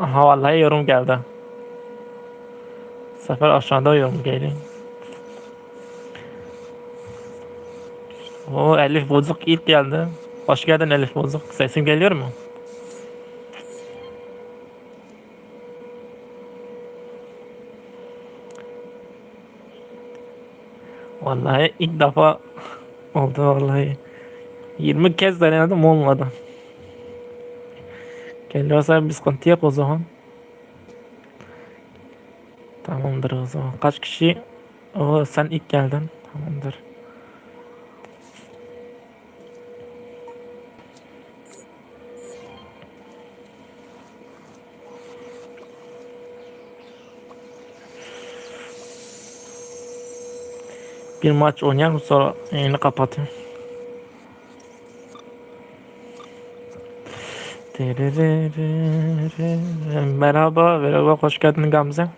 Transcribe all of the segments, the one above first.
Aha vallahi yorum geldi. Bu sefer aşağıda yorum geliyor. O Elif Bozuk ilk geldi. Hoş geldin Elif Bozuk. Sesim geliyor mu? Vallahi ilk defa oldu vallahi. 20 kez denedim olmadı. Geliyorsa bir sıkıntı yok o zaman. Tamamdır o zaman. Kaç kişi? O sen ilk geldin. Tamamdır. Bir maç oynayalım sonra yayını kapatayım. Merhaba, merhaba, hoş geldin Gamze.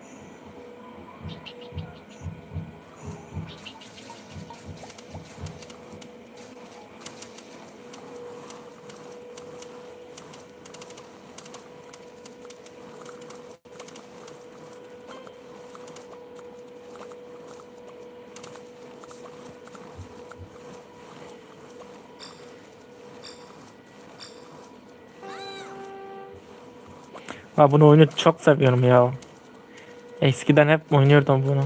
Ha bunu oyunu çok seviyorum ya. Eskiden hep oynuyordum bunu.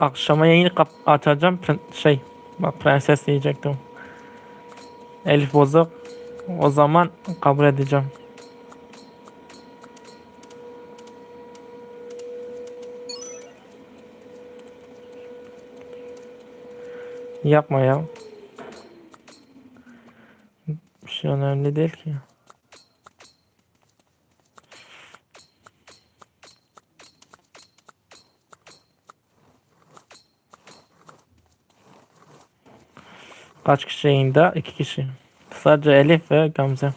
Akşama yayını kap açacağım. Pren- Şey, bak prenses diyecektim. Elif bozuk. O zaman kabul edeceğim. Yapma ya. Bir şey önemli değil ki. Kaç kişi yayında? İki kişi. Sadece Elif ve Gamze.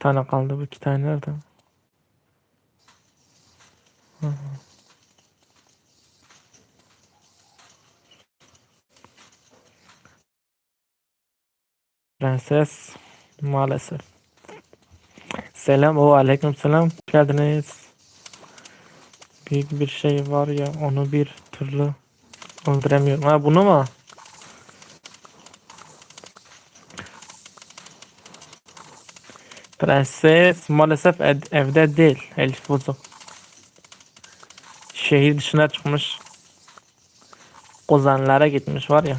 Tane kaldı. Bu iki tane nerede? Prenses maalesef. Selam o aleyküm selam. Geldiniz. Büyük bir şey var ya onu bir türlü öldüremiyorum. Ha bunu mu? Prenses maalesef ed- evde değil. Elif bozuk. Şehir dışına çıkmış. Kozanlara gitmiş var ya.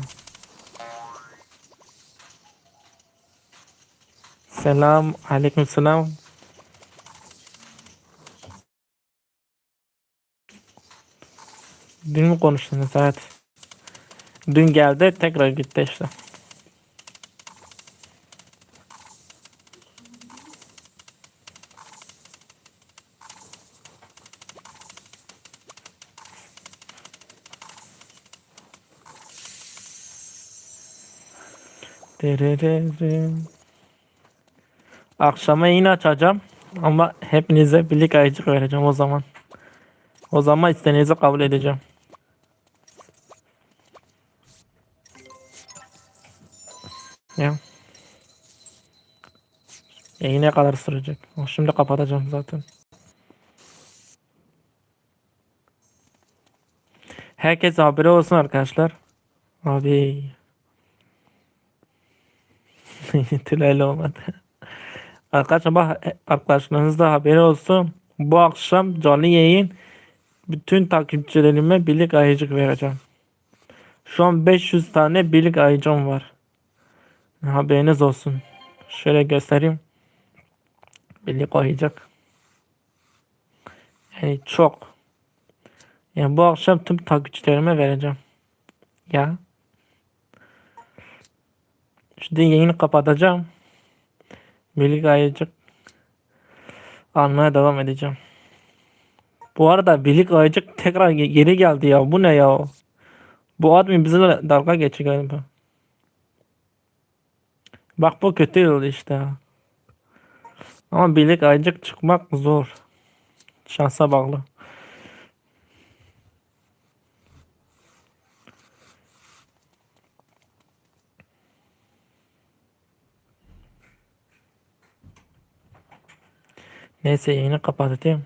Selam, aleyküm selam. Dün mü konuştunuz? Evet. Dün geldi, tekrar gitti işte. Akşama yine açacağım ama hepinize birlik ayıcık vereceğim o zaman. O zaman isteğinizi kabul edeceğim. Ya. Yayın ne kadar sürecek? Şimdi kapatacağım zaten. Herkes haberi olsun arkadaşlar. Abi. Tülayla olmadı. Arkadaşlar bak arkadaşlarınızda haberi olsun. Bu akşam canlı yayın bütün takipçilerime birlik ayıcık vereceğim. Şu an 500 tane birlik ayıcım var. Haberiniz olsun. Şöyle göstereyim. Birlik ayıcık. Yani çok. Yani bu akşam tüm takipçilerime vereceğim. Ya. Şimdi yayını kapatacağım. Birlik ayıcık almaya devam edeceğim. Bu arada Birlik ayıcık tekrar ge- geri geldi ya. Bu ne ya? Bu admin bizimle dalga geçiyor galiba. Bak bu kötü oldu işte. Ama birlik ayıcık çıkmak zor. Şansa bağlı. Neyse yayını kapatayım.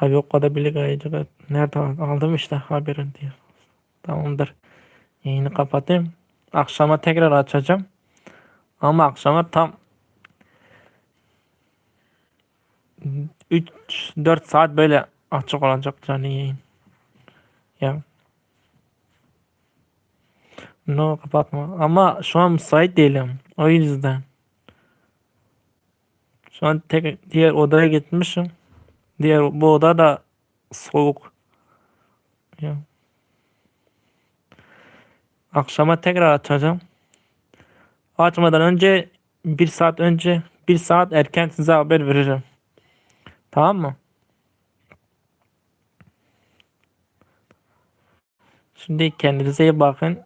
Abi o kadar birlik ayıcık nerede aldım işte haberin diyor. Tamamdır. Yayını kapatayım. Akşama tekrar açacağım. Ama akşama tam 3-4 saat böyle açık olacak canlı yayın. Ya. No kapatma. Ama şu an müsait değilim. O yüzden. Şu an tek diğer odaya gitmişim. Diğer bu oda da soğuk. Ya. Akşama tekrar açacağım. Açmadan önce bir saat önce bir saat erken size haber veririm. Tamam mı? Şimdi kendinize iyi bakın.